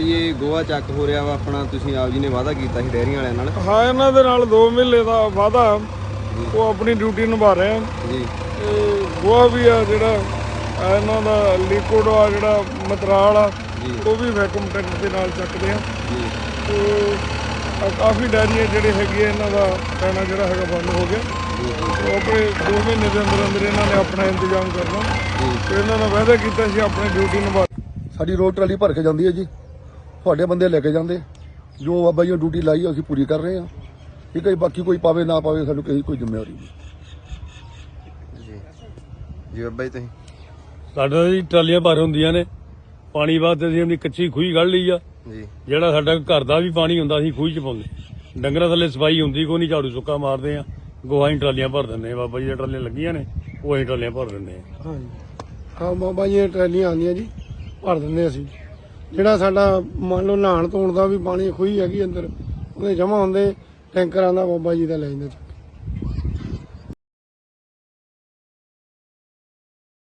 ਜੀ ਇਹ ਗੋਆ ਚੱਕ ਹੋ ਰਿਹਾ ਵਾ ਆਪਣਾ ਤੁਸੀਂ ਆਪ ਜੀ ਨੇ ਵਾਅਦਾ ਕੀਤਾ ਸੀ ਡੈਰੀਆਂ ਵਾਲਿਆਂ ਨਾਲ। ਹਾਂ ਇਹਨਾਂ ਦੇ ਨਾਲ 2 ਮਹੀਨੇ ਦਾ ਵਾਅਦਾ। ਉਹ ਆਪਣੀ ਡਿਊਟੀ ਨਿਭਾ ਰਹੇ ਆ। ਜੀ। ਤੇ ਗੋਆ ਵੀ ਆ ਜਿਹੜਾ ਆ ਇਹਨਾਂ ਦਾ ਲਿਕੁਇਡ ਆ ਜਿਹੜਾ ਮਤਰਾਲ ਆ। ਉਹ ਵੀ ਵੈਕੂਮ ਟੈਂਕ ਦੇ ਨਾਲ ਚੱਕਦੇ ਆ। ਜੀ। ਤੇ ਕਾਫੀ ਡੈਰੀਆਂ ਜਿਹੜੇ ਹੈਗੇ ਆ, ਇਹਨਾਂ ਦਾ ਪੈਣਾ ਜਿਹੜਾ ਹੈਗਾ ਬੰਦ ਹੋ ਗਿਆ। ਤੇ ਆਪਣੇ 2 ਮਹੀਨੇ ਦੇ ਅੰਦਰ ਅੰਦਰ ਇਹਨਾਂ ਨੇ ਆਪਣਾ ਇੰਤਜ਼ਾਮ ਕਰਨਾ। ਤੇ ਇਹਨਾਂ ਨੇ ਵਾਅਦਾ ਕੀਤਾ ਸੀ ਆਪਣੀ ਡਿਊਟੀ ਨਿਭਾ ਸਾਡੀ ਰੋਡ ਟਰਾਲੀ ਭਰ ਕੇ ਜਾਂਦੀ ਹੈ ਜੀ। ਤੁਹਾਡੇ ਬੰਦੇ ਲੈ ਕੇ ਜਾਂਦੇ। ਜੋ ਬਾਬਾ ਜੀ ਨੇ ਡਿਊਟੀ ਲਾਈ ਹੈ, ਅਸੀਂ ਪੂਰੀ ਕਰ ਰਹੇ ਹਾਂ। ਠੀਕ ਹੈ ਜੀ, ਬਾਕੀ ਕੋਈ ਪਾਵੇ ਨਾ ਪਾਵੇ ਸਾਨੂੰ ਕਿਸੇ ਦੀ ਕੋਈ ਜ਼ਿੰਮੇਵਾਰੀ ਨਹੀਂ। ਜੀ। ਜੀ ਬਾਬਾ ਜੀ ਤੁਸੀਂ? ਸਾਡਾ ਜੀ ਟਰਾਲੀਆਂ ਭਰ ਹੁੰਦੀਆਂ ਨੇ। ਪਾਣੀ ਵਾਸਤੇ ਅਸੀਂ ਆਪਣੀ ਕੱਚੀ ਖੂਹੀ ਕੱਢ ਲਈ ਆ। ਜੀ। ਜਿਹੜਾ ਸਾਡਾ ਘਰ ਦਾ ਵੀ ਪਾਣੀ ਹੁੰਦਾ ਸੀ ਖੂਹੀ ਚ ਪਾਉਂਦੇ। ਡੰਗਰਾਂ ਥੱਲੇ ਸਫ਼ਾਈ ਹੁੰਦੀ ਕੋਈ ਨਹੀਂ ਝਾੜੂ ਸੁੱਕਾ ਮਾਰਦੇ ਆ। ਗੋਹਾ ਹੀ ਟਰਾਲੀਆਂ ਭਰ ਦਿੰਦੇ ਆ ਬਾਬਾ ਜੀ ਦੀਆਂ ਟਰਾਲੀਆਂ ਲੱਗੀਆਂ ਨੇ ਉਹ ਅਸੀਂ ਟਰਾਲੀਆਂ ਭਰ ਦਿੰਦੇ ਆ। ਹਾਂਜੀ। ਹਾਂ ਬਾਬਾ ਜੀ ਦੀਆਂ ਟਰੈਲੀਆਂ ਆਉਂਦੀਆਂ ਜੀ ਭਰ ਦਿੰਦੇ ਅਸੀਂ। ਜਿਹੜਾ ਸਾਡਾ ਮੰਨ ਲਓ ਨਹਾਣ ਧੋਣ ਦਾ ਵੀ ਪਾਣੀ ਖੂਹੀ ਹੈਗੀ ਅੰਦਰ, ਉਹਦੇ ਜਮਾ ਹੁੰਦੇ ਟੈਂਕਰਾਂ ਦਾ ਬਾਬਾ ਜੀ ਦਾ ਲੈ ਜਾਂਦੇ